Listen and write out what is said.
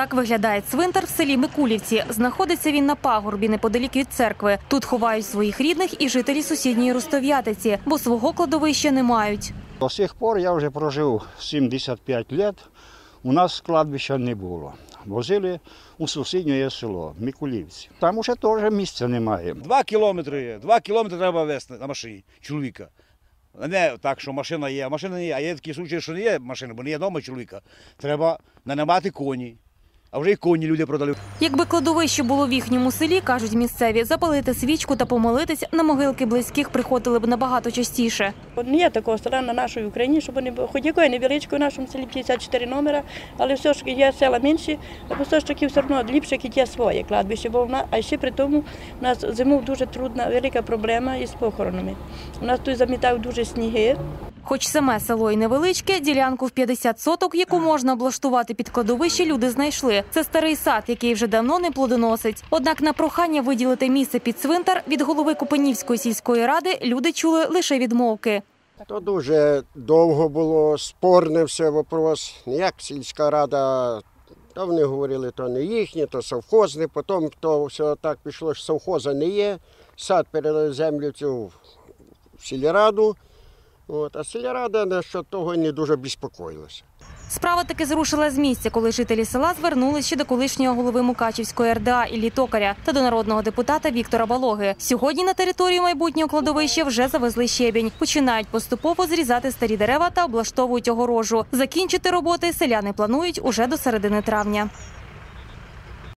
Так виглядає цвинтар в селі Микулівці. Знаходиться він на пагорбі неподалік від церкви. Тут ховають своїх рідних і жителі сусідньої Ростов'ятиці, бо свого кладовища не мають. До сих пор я вже прожив 75 років. У нас кладбища не було. Возили у сусіднє село Микулівці. Там уже теж місця немає. Два кілометри є. Два кілометри треба вести на машині чоловіка. Не так, що машина є, а машина не є. А є такі случаї, що не є машини, бо не є вдома чоловіка. Треба нанаймати коні. А вже й коні люди продали. Якби кладовище було в їхньому селі, кажуть місцеві, запалити свічку та помолитись на могилки близьких приходили б набагато частіше. Не є такого села на нашій Україні, щоб не було. Хоч якої невеличкої в нашому селі 54 номера, але все ж є села менші, або все ж таки все одно ліпше, як є своє кладбище, бо в нас, а ще при тому у нас зимою дуже трудна, велика проблема із похоронами. У нас тут замітають дуже сніги, Хоч саме село і невеличке, ділянку в 50 соток, яку можна облаштувати під кладовище, люди знайшли. Це старий сад, який вже давно не плодоносить. Однак на прохання виділити місце під цвинтар від голови Купенівської сільської ради люди чули лише відмовки. То дуже довго було спорне все вопрос. Ніяк сільська рада, то вони говорили, то не їхнє, то совхозне, потім то все так пішло, що совхоза не є. Сад передали землю цю в сільраду. От, а сільрада насчет того не дуже безпокоїлася. Справа таки зрушила з місця, коли жителі села звернулися ще до колишнього голови Мукачівської РДА Іллі Токаря та до народного депутата Віктора Балоги. Сьогодні на територію майбутнього кладовища вже завезли щебінь. Починають поступово зрізати старі дерева та облаштовують огорожу. Закінчити роботи селяни планують уже до середини травня.